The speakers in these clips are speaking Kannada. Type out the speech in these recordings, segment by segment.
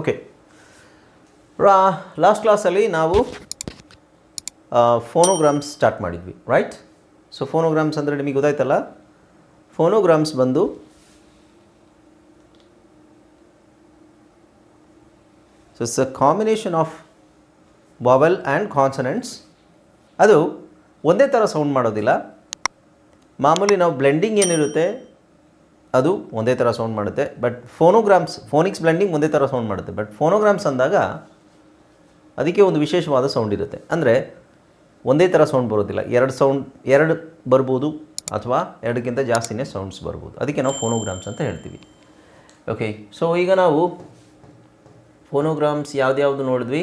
ಓಕೆ ಲಾಸ್ಟ್ ಕ್ಲಾಸಲ್ಲಿ ನಾವು ಫೋನೋಗ್ರಾಮ್ಸ್ ಸ್ಟಾರ್ಟ್ ಮಾಡಿದ್ವಿ ರೈಟ್ ಸೊ ಫೋನೋಗ್ರಾಮ್ಸ್ ಅಂದರೆ ನಿಮಗೆ ಗೊತ್ತಾಯ್ತಲ್ಲ? ಫೋನೋಗ್ರಾಮ್ಸ್ ಬಂದು so it's a combination of vowel and consonants ಅದು ಒಂದೇ ಥರ ಸೌಂಡ್ ಮಾಡೋದಿಲ್ಲ. ಮಾಮೂಲಿ ನಾವು ಬ್ಲೆಂಡಿಂಗ್ ಏನಿರುತ್ತೆ ಅದು ಒಂದೇ ಥರ ಸೌಂಡ್ ಮಾಡುತ್ತೆ. ಬಟ್ ಫೋನೋಗ್ರಾಮ್ಸ್ ಫೋನಿಕ್ಸ್ ಬ್ಲೆಂಡಿಂಗ್ ಒಂದೇ ಥರ ಸೌಂಡ್ ಮಾಡುತ್ತೆ. ಬಟ್ ಫೋನೋಗ್ರಾಮ್ಸ್ ಅಂದಾಗ ಅದಕ್ಕೆ ಒಂದು ವಿಶೇಷವಾದ ಸೌಂಡ್ ಇರುತ್ತೆ. ಅಂದರೆ ಒಂದೇ ಥರ ಸೌಂಡ್ ಬರೋದಿಲ್ಲ. ಎರಡು ಸೌಂಡ್ ಎರಡು ಬರ್ಬೋದು ಅಥವಾ ಎರಡಕ್ಕಿಂತ ಜಾಸ್ತಿನೇ ಸೌಂಡ್ಸ್ ಬರ್ಬೋದು. ಅದಕ್ಕೆ ನಾವು ಫೋನೋಗ್ರಾಮ್ಸ್ ಅಂತ ಹೇಳ್ತೀವಿ. ಓಕೆ ಸೊ ಈಗ ನಾವು ಫೋನೋಗ್ರಾಮ್ಸ್ ಯಾವುದ್ಯಾವುದು ನೋಡಿದ್ವಿ?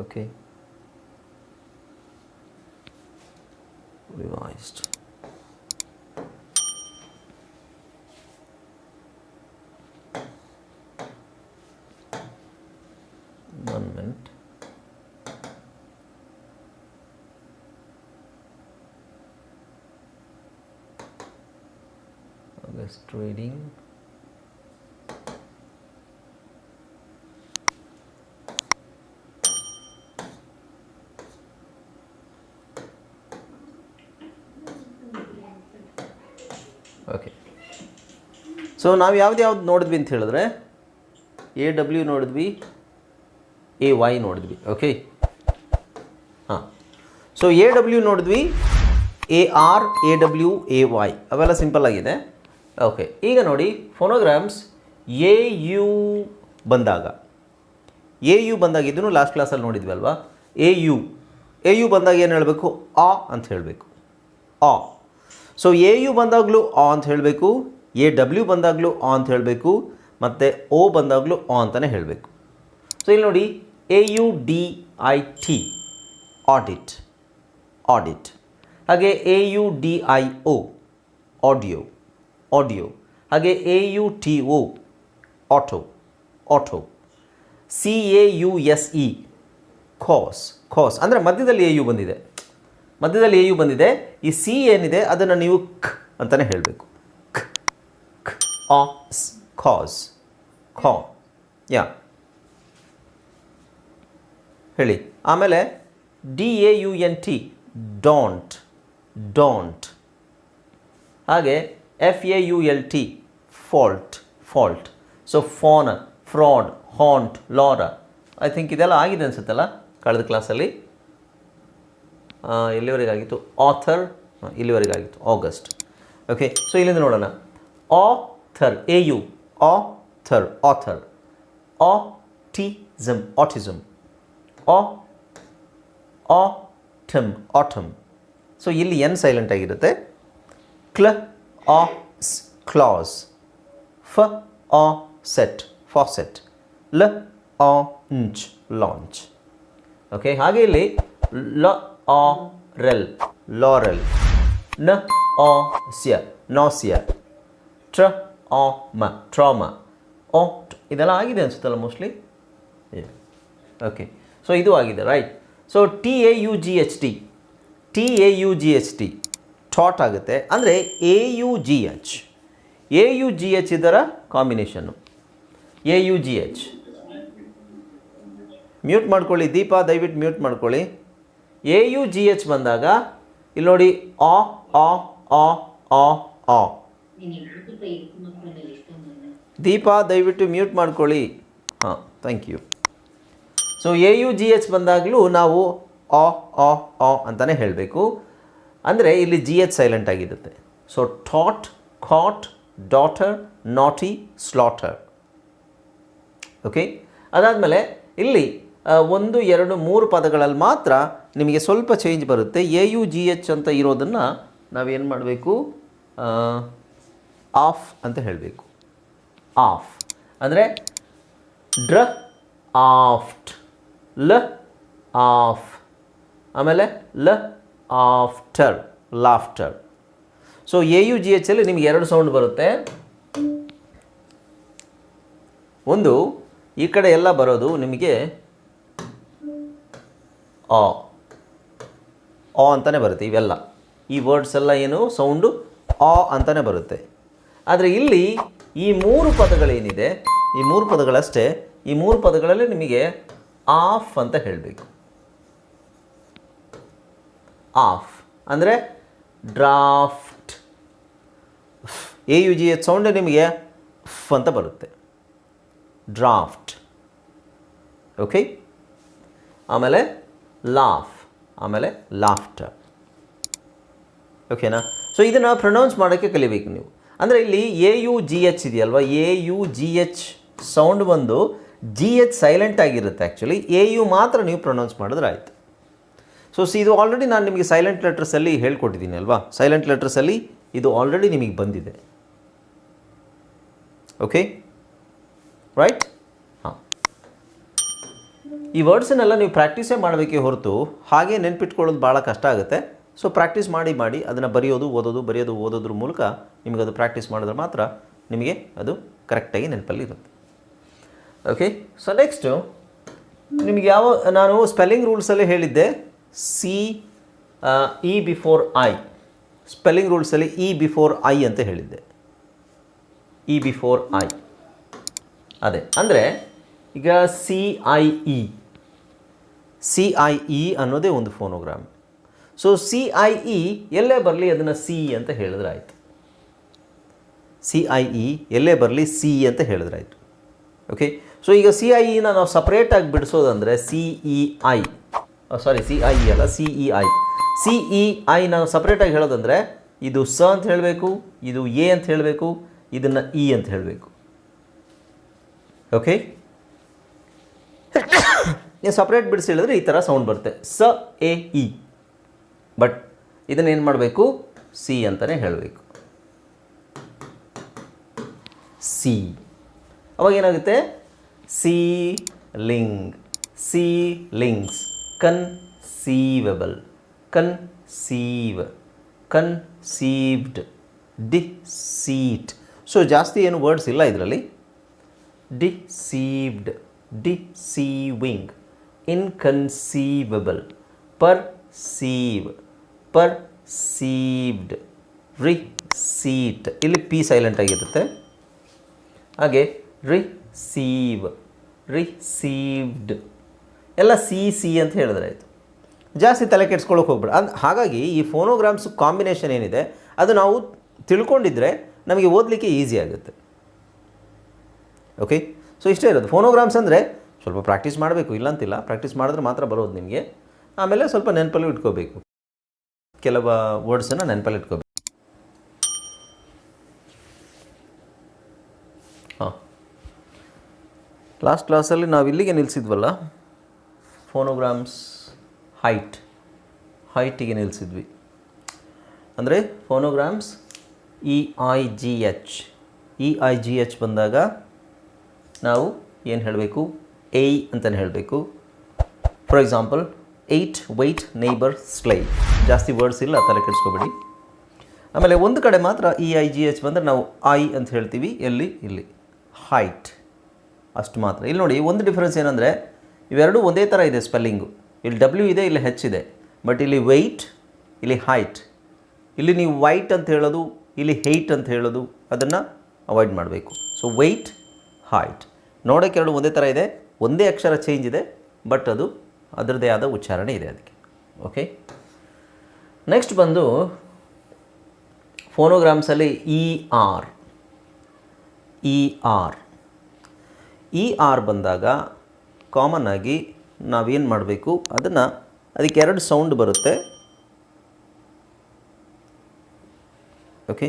okay. Revised. One minute. August trading. Okay so ನಾವು ಯಾವ್ದು ಯಾವ್ದು ನೋಡಿದ್ವಿ ಅಂತ ಹೇಳಿದ್ರೆ ಎ ಡಬ್ಲ್ಯೂ ನೋಡಿದ್ವಿ ಎ ವೈ ನೋಡಿದ್ವಿ. ಓಕೆ ಹಾಂ. ಸೊ ಎ ಡಬ್ಲ್ಯೂ ನೋಡಿದ್ವಿ A R A W A Y ಅವೆಲ್ಲ ಸಿಂಪಲ್ ಆಗಿದೆ. ಓಕೆ ಈಗ ನೋಡಿ ಫೋನೋಗ್ರಾಮ್ಸ್ ಎ ಯು ಬಂದಾಗ. ಎ ಯು ಬಂದಾಗ ಇದನ್ನು ಲಾಸ್ಟ್ ಕ್ಲಾಸಲ್ಲಿ ನೋಡಿದ್ವಿ ಅಲ್ವಾ? ಎ ಯು ಎ ಯು ಬಂದಾಗ ಏನು ಹೇಳಬೇಕು? ಆ ಅಂತ ಹೇಳಬೇಕು. ಆ. ಸೊ ಎ ಯು ಬಂದಾಗಲೂ ಆ ಅಂತ ಹೇಳಬೇಕು ಎ ಡಬ್ಲ್ಯೂ ಬಂದಾಗಲೂ ಆ ಅಂತ ಹೇಳಬೇಕು, ಮತ್ತು ಓ ಬಂದಾಗಲೂ ಆ ಅಂತಲೇ ಹೇಳಬೇಕು. ಸೊ ಇಲ್ಲಿ ನೋಡಿ A U D I T audit audit ಹಾಗೆ A U D I O audio audio ಹಾಗೆ A U T O auto auto C A U S E cause cause ಅಂದರೆ ಮಧ್ಯದಲ್ಲಿ ಎ ಯು ಬಂದಿದೆ. ಮಧ್ಯದಲ್ಲಿ ಎ ಯು ಬಂದಿದೆ, ಈ ಸಿ ಏನಿದೆ, ಅದನ್ನು ನೀವು ಖ್ ಅಂತಲೇ ಹೇಳಬೇಕು. ಖ್ ಖ್ ಆ ಖಾಸ್ ಖಾ ಯಾ. ಹೇಳಿ. ಆಮೇಲೆ D A U N T, daunt daunt. ಹಾಗೆ F A U L T, fault fault. So, fawn, fraud, haunt, ಲಾರ. I think ಇದೆಲ್ಲ ಆಗಿದೆ ಅನ್ಸುತ್ತಲ್ಲ, ಕಳೆದ ಕ್ಲಾಸಲ್ಲಿ ಎಲ್ಲಿವರೆಗಾಗಿತ್ತು ಆಥರ್ ಇಲ್ಲಿವರೆಗಾಗಿತ್ತು ಆಗಸ್ಟ್ ಓಕೆ ಸೊ ಇಲ್ಲಿಂದ ನೋಡೋಣ. Author A U author author autism autism autumn autumn so ಇಲ್ಲಿ ಎನ್ ಸೈಲೆಂಟ್ ಆಗಿರುತ್ತೆ. ಕ್ಲ ಆ ಕ್ಲಾಸ್ ಫ ಆ ಸೆಟ್ ಫಾಸೆಟ್ ಲ ಆ ಲಾಂಚ್ ಓಕೆ ಹಾಗೆ ಇಲ್ಲಿ ಲ ಆ ರೆಲ್ ಲಾರೆಲ್ನ ಆ ಸ್ಯ ನಾಸಿಯ ಟ್ರ ಆ ಮ ಟ್ರಾಮ ಓ ಇದೆಲ್ಲ ಆಗಿದೆ ಅನ್ಸುತ್ತಲ್ಲ ಮೋಸ್ಟ್ಲಿ ಓಕೆ ಸೊ ಇದು ಆಗಿದೆ right so T A U G H T T A U G H T taught ಆಗುತ್ತೆ. ಅಂದರೆ A U G H A U G H ಇದರ combination A U G H mute ಮಾಡ್ಕೊಳ್ಳಿ, ದೀಪ, ದಯವಿಟ್ಟು ಮ್ಯೂಟ್ ಮಾಡ್ಕೊಳ್ಳಿ. ಎ ಯು ಜಿ ಎಚ್ ಬಂದಾಗ, ಇಲ್ಲಿ ನೋಡಿ, ಆ ಆ ಆ ಆ ಆ. ದೀಪ, ದಯವಿಟ್ಟು ಮ್ಯೂಟ್ ಮಾಡ್ಕೊಳ್ಳಿ. ಹಾಂ thank you so A U G H ಬಂದಾಗಲೂ ನಾವು ಆ ಆ ಆ ಅಂತಲೇ ಹೇಳಬೇಕು. ಅಂದರೆ, ಇಲ್ಲಿ ಜಿ ಎಚ್ ಸೈಲೆಂಟ್ ಆಗಿರುತ್ತೆ. So taught caught daughter naughty slaughter okay ಅದಾದಮೇಲೆ, ಇಲ್ಲಿ ಒಂದು, ಎರಡು, ಮೂರು ಪದಗಳಲ್ಲಿ ಮಾತ್ರ ನಿಮಗೆ ಸ್ವಲ್ಪ ಚೇಂಜ್ ಬರುತ್ತೆ. ಎ ಯು ಜಿ ಎಚ್ ಅಂತ ಇರೋದನ್ನು ನಾವೇನು ಮಾಡಬೇಕು? ಆಫ್ ಅಂತ ಹೇಳಬೇಕು. ಆಫ್ ಅಂದರೆ ಡ್ರ ಆಫ್ಟ್ ಲ ಆಫ್ ಆಮೇಲೆ laughter laughter so A U G H ಅಲ್ಲಿ ನಿಮಗೆ ಎರಡು ಸೌಂಡ್ ಬರುತ್ತೆ. ಒಂದು, ಈ ಕಡೆ ಎಲ್ಲ ಬರೋದು ನಿಮಗೆ ಆ ಆ ಅಂತಲೇ ಬರುತ್ತೆ ಇವೆಲ್ಲ. ಈ ವರ್ಡ್ಸ್ ಎಲ್ಲ ಏನು? ಸೌಂಡು ಆ ಅಂತಲೇ ಬರುತ್ತೆ. ಆದರೆ ಇಲ್ಲಿ ಈ ಮೂರು ಪದಗಳೇನಿದೆ ಈ ಮೂರು ಪದಗಳಷ್ಟೇ. ಈ ಮೂರು ಪದಗಳಲ್ಲಿ ನಿಮಗೆ ಆಫ್ ಅಂತ ಹೇಳಬೇಕು. ಆಫ್ ಅಂದರೆ draught. A U G H sound ನಿಮಗೆ ಫ್ ಅಂತ ಬರುತ್ತೆ. ಡ್ರಾಫ್ಟ್. ಓಕೆ ಆಮೇಲೆ ಲಾಫ್ ಆಮೇಲೆ ಲಾಫ್ಟರ್ ಓಕೆನಾ ಸೊ ಇದನ್ನು ಪ್ರೊನೌನ್ಸ್ ಮಾಡೋಕ್ಕೆ ಕಲಿಬೇಕು ನೀವು. ಅಂದರೆ ಇಲ್ಲಿ ಎ ಯು ಜಿ ಎಚ್ ಇದೆಯಲ್ವಾ? A U G H sound ಬಂದು ಜಿ ಎಚ್ ಸೈಲೆಂಟ್ ಆಗಿರುತ್ತೆ ಆ್ಯಕ್ಚುಲಿ ಎ ಯು ಮಾತ್ರ ನೀವು ಪ್ರೊನೌನ್ಸ್ ಮಾಡಿದ್ರೆ ಆಯಿತು. ಸೊ ಸಿ ಇದು ಆಲ್ರೆಡಿ ನಾನು ನಿಮಗೆ ಸೈಲೆಂಟ್ ಲೆಟರ್ಸಲ್ಲಿ ಹೇಳ್ಕೊಟ್ಟಿದ್ದೀನಿ ಅಲ್ವಾ? ಸೈಲೆಂಟ್ ಲೆಟರ್ಸಲ್ಲಿ ಇದು ಆಲ್ರೆಡಿ ನಿಮಗೆ ಬಂದಿದೆ. ಓಕೆ ರೈಟ್ ಈ ವರ್ಡ್ಸನ್ನೆಲ್ಲ ನೀವು ಪ್ರಾಕ್ಟೀಸೇ ಮಾಡಬೇಕೇ ಹೊರತು ಹಾಗೆ ನೆನ್ಪಿಟ್ಕೊಳ್ಳೋದು ಭಾಳ ಕಷ್ಟ ಆಗುತ್ತೆ. ಸೊ ಪ್ರಾಕ್ಟೀಸ್ ಮಾಡಿ ಮಾಡಿ ಅದನ್ನು ಬರೆಯೋದು, ಓದೋದು, ಬರೆಯೋದು, ಓದೋದ್ರ ಮೂಲಕ ನಿಮಗೆ ಅದು ಪ್ರಾಕ್ಟೀಸ್ ಮಾಡಿದ್ರೆ ಮಾತ್ರ ನಿಮಗೆ ಅದು ಕರೆಕ್ಟಾಗಿ ನೆನಪಲ್ಲಿ ಇರುತ್ತೆ. ಓಕೆ ಸೊ ನೆಕ್ಸ್ಟು ನಿಮಗೆ ಯಾವ, ನಾನು ಸ್ಪೆಲ್ಲಿಂಗ್ ರೂಲ್ಸಲ್ಲಿ ಹೇಳಿದ್ದೆ. C E before I spelling ರೂಲ್ಸಲ್ಲಿ E before I ಅಂತ ಹೇಳಿದ್ದೆ. ಇ ಬಿಫೋರ್ ಐ ಅದೇ. ಅಂದರೆ ಈಗ C I E C I E ಅನ್ನೋದೇ ಒಂದು phonogram so C I E ಎಲ್ಲೇ ಬರಲಿ ಅದನ್ನು ಸಿ ಅಂತ ಹೇಳಿದ್ರೆ ಆಯಿತು. ಸಿ ಐ ಇ ಎಲ್ಲೇ ಬರಲಿ ಸಿ ಅಂತ ಹೇಳಿದ್ರೆ ಆಯಿತು. ಓಕೆ ಸೊ ಈಗ ಸಿ ಐ ಇನ ನಾವು ಸಪ್ರೇಟಾಗಿ ಬಿಡಿಸೋದಂದರೆ C E I sorry C I E ಅಲ್ಲ C E I C E I ನಾವು ಸಪ್ರೇಟಾಗಿ ಹೇಳೋದಂದರೆ ಇದು ಸ ಅಂತ ಹೇಳಬೇಕು, ಇದು ಎ ಅಂತ ಹೇಳಬೇಕು, ಇದನ್ನು ಇ ಅಂತ ಹೇಳಬೇಕು. ಓಕೆ ನೀವು ಸಪ್ರೇಟ್ ಬಿಡಿಸಿ ಹೇಳಿದ್ರೆ ಈ ಥರ ಸೌಂಡ್ ಬರುತ್ತೆ. ಸ, ಎ, ಇ. ಬಟ್ ಇದನ್ನೇನು ಮಾಡಬೇಕು? ಸಿ ಅಂತಲೇ ಹೇಳಬೇಕು. ಸಿ ಅವಾಗ ಏನಾಗುತ್ತೆ? Ceiling ceilings conceivable conceive conceived deceit so ಜಾಸ್ತಿ ಏನು ವರ್ಡ್ಸ್ ಇಲ್ಲ ಇದರಲ್ಲಿ. Deceived deceiving inconceivable perceive perceived. Receipt ಇಲ್ಲಿ ಪಿ ಸೈಲೆಂಟ್ ಆಗಿರುತ್ತೆ. ಹಾಗೆ ರಿಸೀವ್ ರಿಸೀವ್ಡ್ ಎಲ್ಲ ಸಿ ಸಿ ಅಂತ ಹೇಳಿದ್ರೆ ಆಯಿತು. ಜಾಸ್ತಿ ತಲೆ ಕೆಡ್ಸ್ಕೊಳ್ಳೋಕೆ ಹೋಗ್ಬೇಡ. ಅದು ಹಾಗಾಗಿ ಈ ಫೋನೋಗ್ರಾಮ್ಸ್ ಕಾಂಬಿನೇಷನ್ ಏನಿದೆ, ಅದು ನಾವು ತಿಳ್ಕೊಂಡಿದ್ರೆ ನಮಗೆ ಓದಲಿಕ್ಕೆ ಈಸಿ ಆಗುತ್ತೆ. ಓಕೆ ಸೊ ಇಷ್ಟೇ ಇರೋದು. ಫೋನೋಗ್ರಾಮ್ಸ್ ಅಂದರೆ ಸ್ವಲ್ಪ ಪ್ರಾಕ್ಟೀಸ್ ಮಾಡಬೇಕು, ಇಲ್ಲಂತಿಲ್ಲ. ಪ್ರಾಕ್ಟೀಸ್ ಮಾಡಿದ್ರೆ ಮಾತ್ರ ಬರೋದು ನಿಮಗೆ. ಆಮೇಲೆ ಸ್ವಲ್ಪ ನೆನಪಲ್ಲಿ ಇಟ್ಕೋಬೇಕು. ಕೆಲವು ವರ್ಡ್ಸನ್ನು ನೆನಪಲ್ಲಿ ಇಟ್ಕೋಬೇಕು. ಹಾಂ. ಲಾಸ್ಟ್ ಕ್ಲಾಸಲ್ಲಿ ನಾವು ಇಲ್ಲಿಗೆ ನಿಲ್ಲಿಸಿದ್ವಲ್ಲ ಫೋನೋಗ್ರಾಮ್ಸ್ ಹೈಟ್ ಹೈಟಿಗೆ ನಿಲ್ಲಿಸಿದ್ವಿ ಅಂದರೆ phonograms E I G H E I G H ಬಂದಾಗ ನಾವು ಏನು ಹೇಳಬೇಕು? ಎ ಅಂತಲೇ ಹೇಳಬೇಕು. For example eight weight neighbour sleigh ಜಾಸ್ತಿ ವರ್ಡ್ಸ್ ಇಲ್ಲ, ತಲೆ ಕೆಡಿಸ್ಕೋಬೇಡಿ. ಆಮೇಲೆ ಒಂದು ಕಡೆ ಮಾತ್ರ ಇ ಐ ಜಿ ಎಚ್ ಬಂದರೆ ನಾವು ಐ ಅಂತ ಹೇಳ್ತೀವಿ. ಎಲ್ಲಿ? ಇಲ್ಲಿ. ಹೈಟ್ ಅಷ್ಟು ಮಾತ್ರ. ಇಲ್ಲಿ ನೋಡಿ, ಒಂದು ಡಿಫ್ರೆನ್ಸ್ ಏನಂದರೆ, ಇವೆರಡೂ ಒಂದೇ ಥರ ಇದೆ ಸ್ಪೆಲ್ಲಿಂಗು ಇಲ್ಲಿ ಡಬ್ಲ್ಯೂ ಇದೆ, ಇಲ್ಲಿ ಹೆಚ್ ಇದೆ. ಬಟ್ ಇಲ್ಲಿ ವೆಯ್ಟ್ ಇಲ್ಲಿ ಹೈಟ್ ಇಲ್ಲಿ ನೀವು ವೈಟ್ ಅಂತ ಹೇಳೋದು, ಇಲ್ಲಿ ಹೈಟ್ ಅಂತ ಹೇಳೋದು, ಅದನ್ನು ಅವಾಯ್ಡ್ ಮಾಡಬೇಕು. ಸೊ ವೆಯ್ಟ್ ಹೈಟ್ ನೋಡೋಕ್ಕೆ ಎರಡು ಒಂದೇ ಥರ ಇದೆ. ಒಂದೇ ಅಕ್ಷರ ಚೇಂಜ್ ಇದೆ ಬಟ್ ಅದು ಅದರದ್ದೇ ಆದ ಉಚ್ಚಾರಣೆ ಇದೆ ಅದಕ್ಕೆ. ಓಕೆ ನೆಕ್ಸ್ಟ್ ಬಂದು ಫೋನೋಗ್ರಾಮ್ಸಲ್ಲಿ E R E R E R ಬಂದಾಗ ಕಾಮನ್ ಆಗಿ ನಾವೇನು ಮಾಡಬೇಕು? ಅದನ್ನು ಅದಕ್ಕೆ ಎರಡು ಸೌಂಡ್ ಬರುತ್ತೆ. ಓಕೆ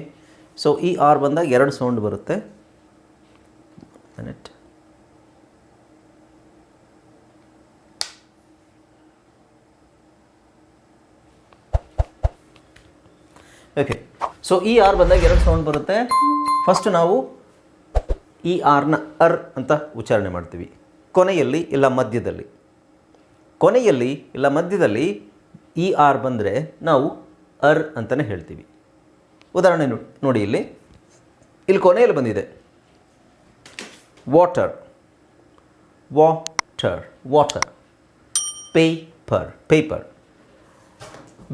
ಸೊ ಇ ಆರ್ ಬಂದಾಗ ಎರಡು ಸೌಂಡ್ ಬರುತ್ತೆ. Minute okay so E R ಬಂದಾಗ ಎರಡು ಸೌಂಡ್ ಬರುತ್ತೆ. ಫಸ್ಟ್ ನಾವು ಈ ಆರ್ನ ಅರ್ ಅಂತ ಉಚ್ಚಾರಣೆ ಮಾಡ್ತೀವಿ. ಕೊನೆಯಲ್ಲಿ ಇಲ್ಲ ಮಧ್ಯದಲ್ಲಿ. ಕೊನೆಯಲ್ಲಿ ಇಲ್ಲ ಮಧ್ಯದಲ್ಲಿ ಇ ಆರ್ ಬಂದರೆ ನಾವು ಅರ್ ಅಂತಲೇ ಹೇಳ್ತೀವಿ. ಉದಾಹರಣೆ ನೋಡಿ ಇಲ್ಲಿ. ಇಲ್ಲಿ ಕೊನೆಯಲ್ಲಿ ಬಂದಿದೆ. Water water water paper paper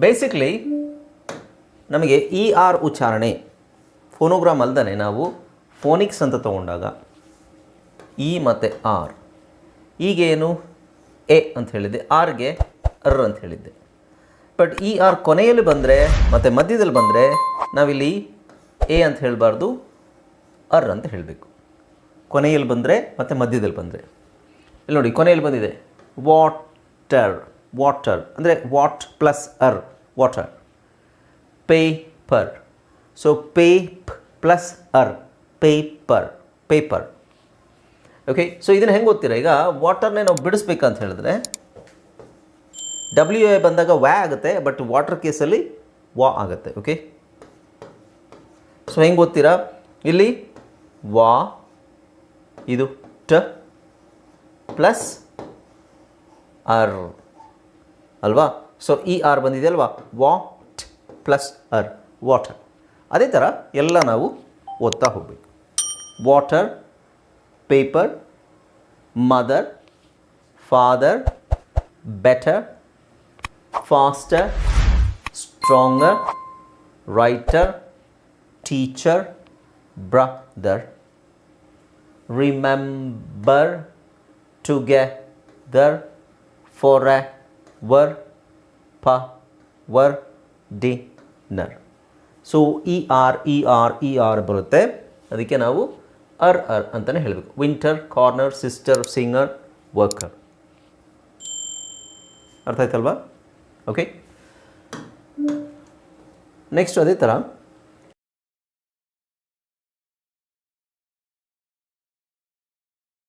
basically ನಮಗೆ ಇ ಆರ್ ಉಚ್ಚಾರಣೆ ಫೋನೋಗ್ರಾಮ್ ಅಲ್ಲದೆ ನಾವು ಫೋನಿಕ್ಸ್ ಅಂತ ತಗೊಂಡಾಗ ಇ ಮತ್ತು ಆರ್ ಈಗೇನು? ಎ ಅಂತ ಹೇಳಿದ್ದೆ. ಆರ್ಗೆ ಅರ್ ಅಂತ ಹೇಳಿದ್ದೆ. ಬಟ್ ಇ ಆರ್ ಕೊನೆಯಲ್ಲಿ ಬಂದರೆ ಮತ್ತು ಮಧ್ಯದಲ್ಲಿ ಬಂದರೆ ನಾವಿಲ್ಲಿ ಎ ಅಂತ ಹೇಳಬಾರ್ದು ಅರ್ ಅಂತ ಹೇಳಬೇಕು. ಕೊನೆಯಲ್ಲಿ ಬಂದರೆ ಮತ್ತು ಮಧ್ಯದಲ್ಲಿ ಬಂದರೆ. ಇಲ್ಲಿ ನೋಡಿ, ಕೊನೆಯಲ್ಲಿ ಬಂದಿದೆ. ವಾಟರ್ ವಾಟರ್ ಅಂದರೆ what plus er water paper so ಪೇಪ್ plus er paper paper okay so ಇದನ್ನು ಹೆಂಗೆ ಓದ್ತೀರಾ? ಈಗ ವಾಟರ್ನೇ ನಾವು ಬಿಡಿಸ್ಬೇಕಂತ ಹೇಳಿದ್ರೆ ಡಬ್ಲ್ಯೂ ಎ ಬಂದಾಗ ವ್ಯಾ ಆಗುತ್ತೆ ಬಟ್ ವಾಟರ್ ಕೇಸಲ್ಲಿ ವಾ ಆಗುತ್ತೆ ಓಕೆ ಸೊ ಹೆಂಗೆ ಓದ್ತೀರಾ? ಇಲ್ಲಿ ವಾ ಇದು ಟ ಪ್ಲಸ್ ಆರ್ ಅಲ್ವಾ? ಸೊ ಇ ಆರ್ ಬಂದಿದೆ ಅಲ್ವಾ? ವಾಟ್ ಪ್ಲಸ್ ಅರ್ ವಾಟರ್ ಅದೇ ಥರ ಎಲ್ಲ ನಾವು ಓದ್ತಾ ಹೋಗಬೇಕು water paper mother father better faster stronger writer teacher brother remember together forever power dinner so E R E R E R ಬರುತ್ತೆ. ಅದಕ್ಕೆ ನಾವು ಅರ್ ಅರ್ ಅಂತಲೇ ಹೇಳಬೇಕು. Winter corner sister singer worker ಅರ್ಥ ಆಯ್ತಲ್ವಾ? ಓಕೆ ನೆಕ್ಸ್ಟ್ ಅದೇ ಥರ